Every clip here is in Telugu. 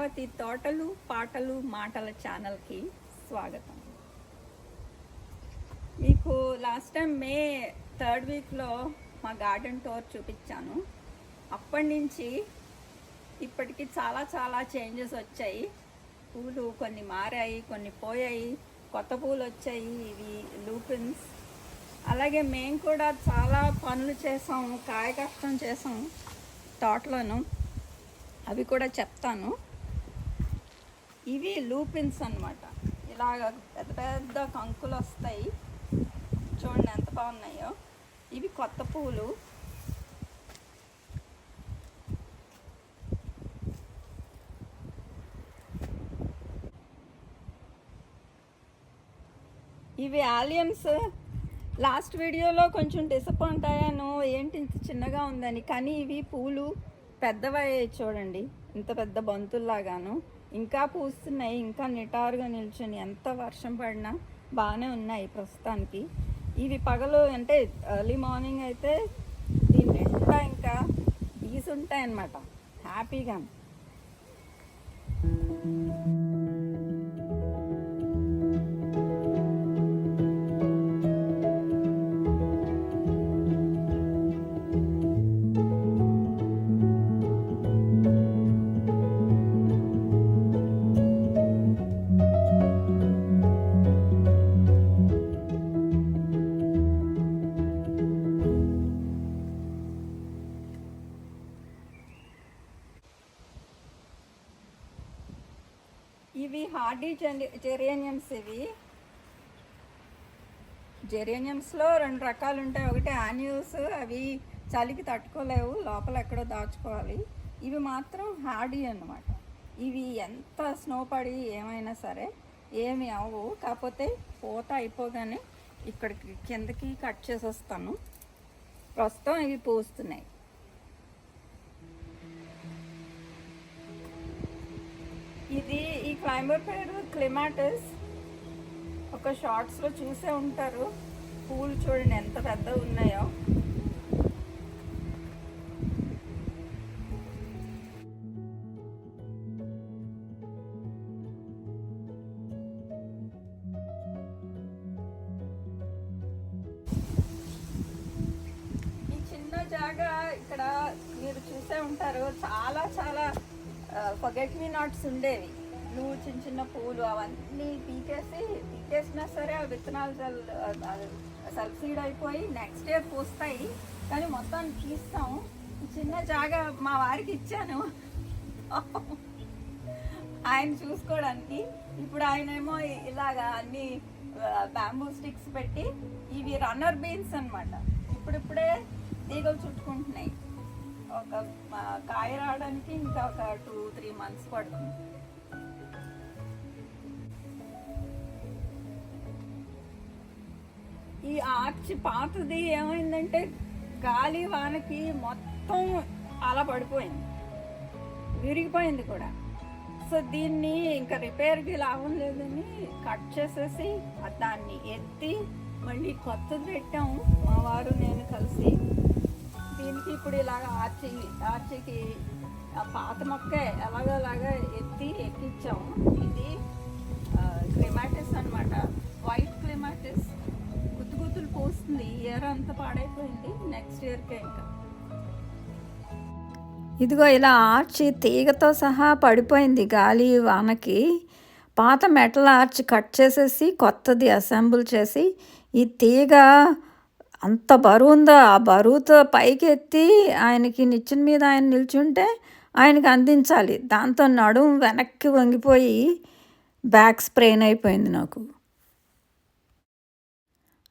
అమరావతి తోటలు పాటలు మాటల ఛానల్కి స్వాగతం. మీకు లాస్ట్ టైం మే థర్డ్ వీక్లో మా గార్డెన్ టూర్ చూపించాను. అప్పటి నుంచి ఇప్పటికి చాలా చాలా చేంజెస్ వచ్చాయి. పూలు కొన్ని మారాయి కొన్ని పోయాయి. కొత్త పూలు వచ్చాయి ఇవి లూపిన్స్ అలాగే మేము కూడా చాలా పనులు చేసాం కాయ కష్టం చేసాం తోటలోను. అవి కూడా చెప్తాను. ఇవి లూపిన్స్ అన్నమాట. ఇలాగ పెద్ద పెద్ద కంకులు వస్తాయి. చూడండి ఎంత బాగున్నాయో. ఇవి కొత్త పూలు. ఇవి ఆలియన్స్. లాస్ట్ వీడియోలో కొంచెం డిసప్పాయింట్ అయ్యాను. ఏంటి ఇంత చిన్నగా ఉందని. కానీ ఇవి పూలు పెద్దవయ్యాయి చూడండి. ఇంత పెద్ద బంతుల్లాగాను. ఇంకా పూస్తున్నాయి ఇంకా నిటారుగా నిల్చొని ఎంత వర్షం పడినా బాగానే ఉన్నాయి ప్రస్తుతానికి. ఇవి పగలు అంటే ఎర్లీ మార్నింగ్ అయితే దీని నిండా ఇంకా ఈస్ ఉంటాయి అన్నమాట హ్యాపీగా ఇవి హార్డీ జెరేనియమ్స్ ఇవి. జెరేనియమ్స్లో రెండు రకాలు ఉంటాయి. ఒకటి ఆన్యూస్ అవి చలికి తట్టుకోలేవు లోపల ఎక్కడో దాచుకోవాలి. ఇవి మాత్రం హార్డీ అన్నమాట. ఇవి ఎంత స్నో పడి ఏమైనా సరే ఏమి అవ్వవు కాకపోతే పూత అయిపోగానే ఇక్కడికి కిందకి కట్ చేసేస్తాను. ప్రస్తుతం ఇవి పూస్తున్నాయి. ఇది ఈ క్లైంబర్ పేరు క్లిమాటస్. ఒక షార్ట్స్లో చూసే ఉంటారు. పూలు చూడండి ఎంత పెద్ద ఉన్నాయో. ఈ చిన్న జాగా ఇక్కడ మీరు చూసే ఉంటారు. చాలా చాలా ఫగెట్ మీ నాట్స్ ఉండేవి. నువ్వు చిన్న చిన్న పూలు అవన్నీ పీకేసి పీకేసినా సరే ఆ విత్తనాలు సబ్సిడ్ అయిపోయి నెక్స్ట్ ఇయర్ పూస్తాయి. కానీ మొత్తం తీస్తాం. చిన్న జాగా మా వారికి ఇచ్చాను. ఆయన చూసుకోవడానికి. ఇప్పుడు ఆయన ఏమో ఇలాగా అన్ని బ్యాంబూ స్టిక్స్ పెట్టి ఇవి రన్నర్ బీన్స్ అనమాట ఇప్పుడిప్పుడే తీగలు చుట్టుకుంటున్నాయి. ఒక కాయ రావడానికి ఇంకా ఒక టూ త్రీ మంత్స్ పడుతుంది. ఈ ఆర్చ్ పాతది ఏమైందంటే గాలి వానకి మొత్తం అలా పడిపోయింది. విరిగిపోయింది కూడా. సో దీన్ని ఇంకా రిపేర్కి లాభం లేదని కట్ చేసేసి దాన్ని ఎత్తి మళ్ళీ కొత్తది పెట్టాము. మా వారు నేను కలిసి దీనికి ఇప్పుడు ఇలాగ ఆర్చి ఆర్చికి ఆ పాత మొక్క ఎలాగోలాగా ఎత్తి ఎక్కించాము ఇది క్లిమాటిస్ అనమాట వైట్ క్లిమాటిస్. గుత్తు గుత్తులు పోస్తుంది. ఇయర్ అంతా పాడైపోయింది. నెక్స్ట్ ఇయర్కే ఇంకా. ఇదిగో ఇలా ఆర్చి తీగతో సహా పడిపోయింది గాలి వానకి. పాత మెటల్ ఆర్చ్ కట్ చేసేసి కొత్తది అసెంబుల్ చేసి ఈ తీగ అంత బరువు ఉందో? ఆ బరువుతో పైకి ఎత్తి ఆయనకి నిచ్చెన మీద ఆయన నిల్చుంటే ఆయనకి అందించాలి. దాంతో నడుము వెనక్కి వంగిపోయి బ్యాక్ స్ప్రెయిన్ అయిపోయింది నాకు.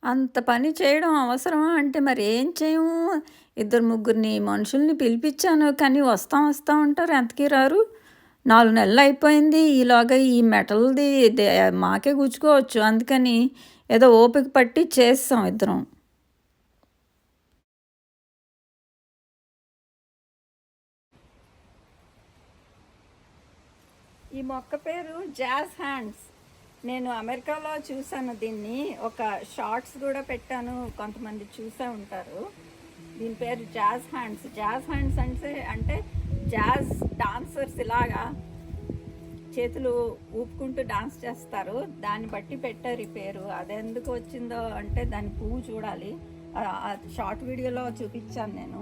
అంత పని చేయడం అవసరమా? అంటే మరి ఏం చేయము? ఇద్దరు ముగ్గురిని మనుషుల్ని పిలిపించాను కానీ వస్తాం వస్తాం ఉంటారు ఎంతకీ రారు? నాలుగు నెలలు అయిపోయింది. ఈలోగా ఈ మెటల్ది మాకే గుచ్చుకోవచ్చు. అందుకని ఏదో ఓపిక పట్టి చేస్తాం ఇద్దరం. ఈ మొక్క పేరు జాజ్ హ్యాండ్స్. నేను అమెరికాలో చూశాను దీన్ని. ఒక షార్ట్స్ కూడా పెట్టాను. కొంతమంది చూసే ఉంటారు. దీని పేరు జాజ్ హ్యాండ్స్. జాజ్ హ్యాండ్స్ అంటే అంటే జాజ్ డాన్సర్స్ ఇలాగా చేతులు ఊపుకుంటూ డాన్స్ చేస్తారు. దాన్ని బట్టి పెట్టారు ఈ పేరు. అది ఎందుకు వచ్చిందో అంటే దాని పువ్వు చూడాలి. షార్ట్ వీడియోలో చూపించాను నేను.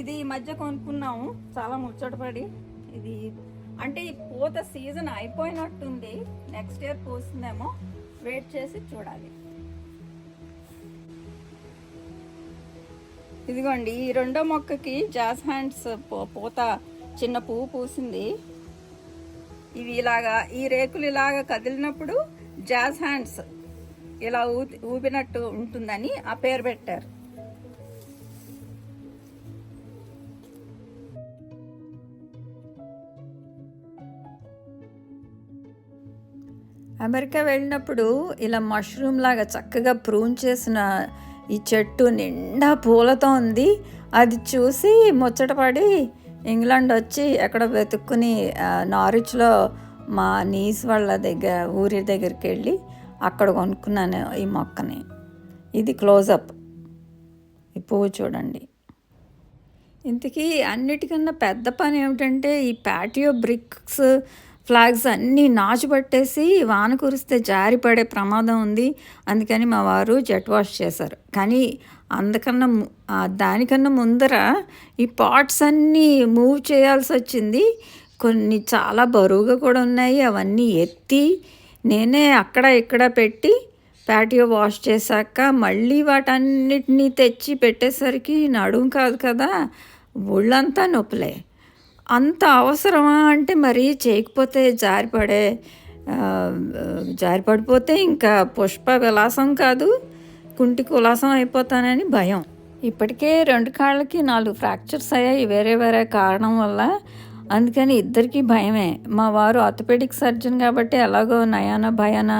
ఇది ఈ మధ్య కొనుక్కున్నాము. చాలా ముచ్చటపడి. ఇది అంటే ఈ పూత సీజన్ అయిపోయినట్టుంది. Next year పూస్తుందేమో. వెయిట్ చేసి చూడాలి. ఇదిగోండి ఈ రెండో మొక్కకి జాస్ హ్యాండ్స్ పూ- పూత చిన్న పువ్వు పూసింది. ఇవి ఇలాగా ఈ రేకులు ఇలాగా కదిలినప్పుడు జాజ్ హ్యాండ్స్ ఇలా ఊ ఊపినట్టు ఉంటుందని ఆ పేరు పెట్టారు. అమెరికా వెళ్ళినప్పుడు ఇలా మష్రూమ్ లాగా చక్కగా ప్రూన్ చేసిన ఈ చెట్టు నిండా పూలతో ఉంది. అది చూసి ముచ్చటపడి ఇంగ్లాండ్ వచ్చి ఎక్కడ వెతుక్కుని నారిచ్లో మా నీస్ వాళ్ళ దగ్గర ఊరి దగ్గరికి వెళ్ళి అక్కడ కొనుక్కున్నాను ఈ మొక్కని. ఇది క్లోజప్ ఈ పువ్వు చూడండి. ఇంతకీ అన్నిటికన్నా పెద్ద పని ఏమిటంటే ఈ ప్యాటియో బ్రిక్స్ ఫ్లాగ్స్ అన్నీ నాచు పట్టేసి వాన కురిస్తే జారి పడే ప్రమాదం ఉంది. అందుకని మా వారు జెట్ వాష్ చేశారు. కానీ అందుకన్నా దానికన్నా ముందర ఈ పాట్స్ అన్నీ మూవ్ చేయాల్సి వచ్చింది. కొన్ని చాలా బరువుగా కూడా ఉన్నాయి. అవన్నీ ఎత్తి నేనే అక్కడ ఇక్కడ పెట్టి ప్యాటియో వాష్ చేశాక మళ్ళీ వాటన్నిటినీ తెచ్చి పెట్టేసరికి నడుం కాదు కదా. ఒళ్ళంతా నొప్పులే. అంత అవసరమా అంటే మరి చేయకపోతే జారిపడే జారిపడిపోతే ఇంకా పుష్ప విలాసం కాదు కుంటి కులాసం అయిపోతానని భయం. ఇప్పటికే రెండు కాళ్ళకి నాలుగు ఫ్రాక్చర్స్ అయ్యాయి వేరే వేరే కారణం వల్ల. అందుకని ఇద్దరికీ భయమే. మా వారు ఆర్థోపెడిక్ సర్జన్ కాబట్టి ఎలాగో నయాన భయాన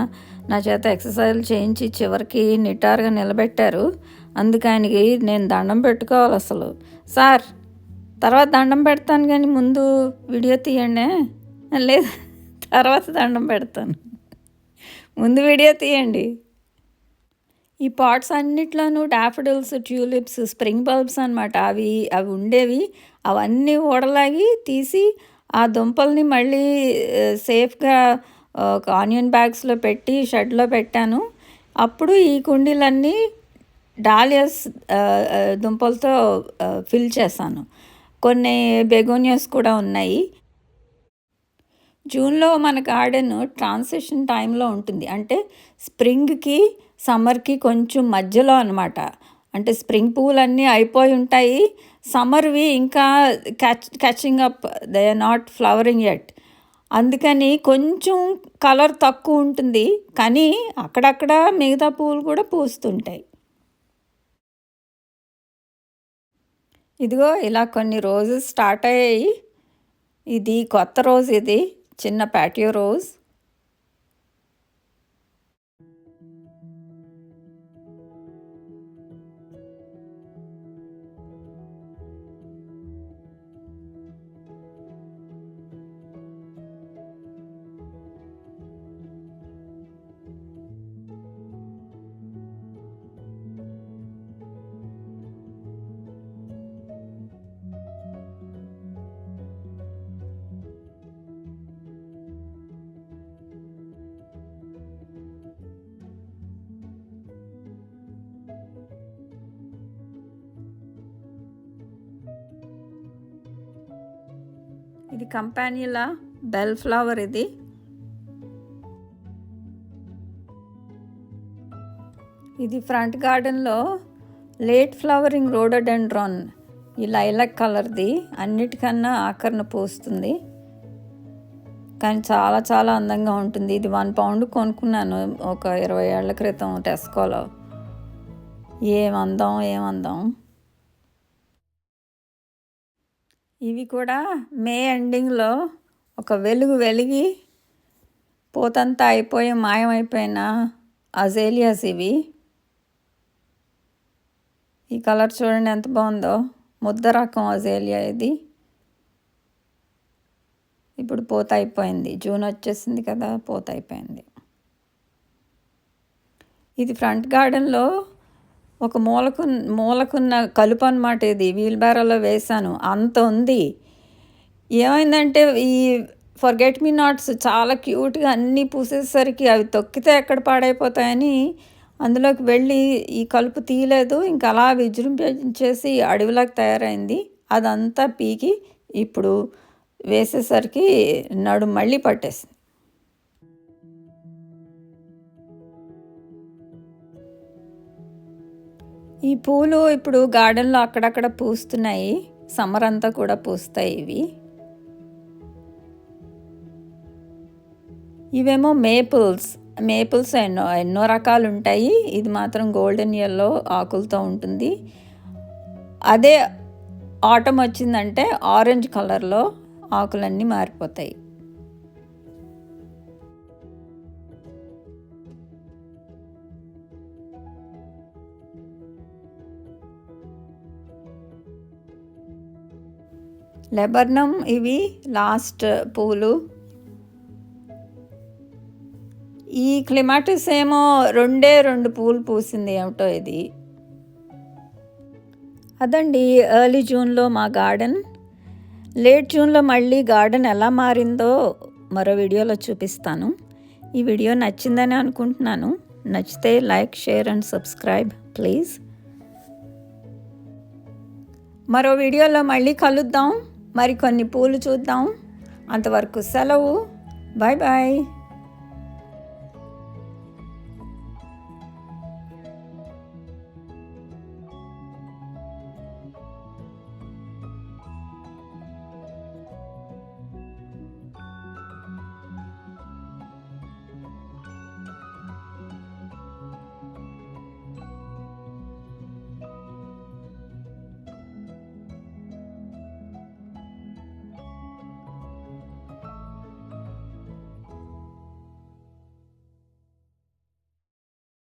నా చేత ఎక్సర్సైజ్లు చేయించి చివరికి నిటారుగా నిలబెట్టారు. అందుకు ఆయనకి నేను దండం పెట్టుకోవాలి అసలు. సార్! తర్వాత దండం పెడతాను కానీ ముందు వీడియో తీయండి. లేదు తర్వాత దండం పెడతాను. ముందు వీడియో తీయండి. ఈ పాట్స్ అన్నిట్లోనూ డాఫడిల్స్ ట్యూలిప్స్ స్ప్రింగ్ బల్బ్స్ అనమాట అవి అవి ఉండేవి. అవన్నీ ఊడలాగి తీసి ఆ దుంపల్ని మళ్ళీ సేఫ్గా ఒక ఆనియన్ బ్యాగ్స్లో పెట్టి షెడ్లో పెట్టాను. అప్పుడు ఈ కుండీలన్నీ డాలియస్ దుంపలతో ఫిల్ చేశాను. కొన్ని బెగోనియస్ కూడా ఉన్నాయి. జూన్లో మన గార్డెన్ ట్రాన్సిషన్ టైంలో ఉంటుంది. అంటే స్ప్రింగ్కి సమ్మర్కి కొంచెం మధ్యలో అనమాట అంటే స్ప్రింగ్ పువ్వులన్నీ అయిపోయి ఉంటాయి. సమ్మర్వి ఇంకా catch catching up they are not flowering at అందుకని కొంచెం కలర్ తక్కువ ఉంటుంది. కానీ అక్కడక్కడ మిగతా పువ్వులు కూడా పూస్తుంటాయి. ఇదిగో ఇలా కొన్ని రోజెస్ స్టార్ట్ అయ్యాయి. ఇది కొత్త రోజు ఇది చిన్న ప్యాటియో రోజ్. ఇది కంపానీలా బెల్ ఫ్లవర్ ఇది. ఇది ఫ్రంట్ గార్డెన్లో లేట్ ఫ్లవరింగ్ రోడోడెండ్రాన్. ఈ లైలక్ కలర్ది అన్నిటికన్నా ఆకరణ పూస్తుంది. కానీ చాలా చాలా అందంగా ఉంటుంది. ఇది వన్ పౌండ్ కొనుక్కున్నాను ఒక ఇరవై ఏళ్ళ క్రితం టెస్కోలో. ఏం అందం ఏం అందం ఇవి కూడా మే ఎండింగ్లో ఒక వెలుగు వెలిగి పోతంతా అయిపోయి మాయమైపోయిన అజేలియాస్ ఇవి. ఈ కలర్ చూడండి ఎంత బాగుందో. ముద్ద రకం అజేలియా ఇది. ఇప్పుడు పూత అయిపోయింది. జూన్ వచ్చేసింది కదా పూత అయిపోయింది. ఇది ఫ్రంట్ గార్డెన్లో ఒక మూలకు మూలకున్న కలుపు అనమాట ఇది. వీల్ బ్యారోలో వేశాను. అంత ఉంది. ఏమైందంటే ఈ ఫర్గెట్ మీ నాట్స్ చాలా క్యూట్గా అన్నీ పూసేసరికి అవి తొక్కితే ఎక్కడ పాడైపోతాయని అందులోకి వెళ్ళి ఈ కలుపు తీయలేదు. ఇంకా అలా విజృంభించేసి అడవిలాగా తయారైంది. అదంతా పీకి ఇప్పుడు వేసేసరికి నడు మళ్ళీ పట్టేసింది. ఈ పూలు ఇప్పుడు గార్డెన్లో అక్కడక్కడ పూస్తున్నాయి. సమ్మర్ అంతా కూడా పూస్తాయి ఇవి. ఇవేమో మేపుల్స్. మేపుల్స్ ఎన్నో ఎన్నో రకాలు ఉంటాయి ఇది మాత్రం గోల్డెన్ ఎల్లో ఆకులతో ఉంటుంది. అదే ఆటం వచ్చిందంటే ఆరెంజ్ కలర్లో ఆకులన్నీ మారిపోతాయి. లెబర్నం ఇవి లాస్ట్ పూలు. ఈ క్లిమాటిస్ ఏమో రెండే రెండు పూలు పూసింది ఏమిటో ఇది. అదండి ఎర్లీ జూన్లో మా గార్డెన్. లేట్ జూన్లో మళ్ళీ గార్డెన్ ఎలా మారిందో మరో వీడియోలో చూపిస్తాను. ఈ వీడియో నచ్చిందని అనుకుంటున్నాను. నచ్చితే like share and subscribe please. మరో వీడియోలో మళ్ళీ కలుద్దాం. మరికొన్ని పూలు చూద్దాం. అంతవరకు సెలవు. Bye bye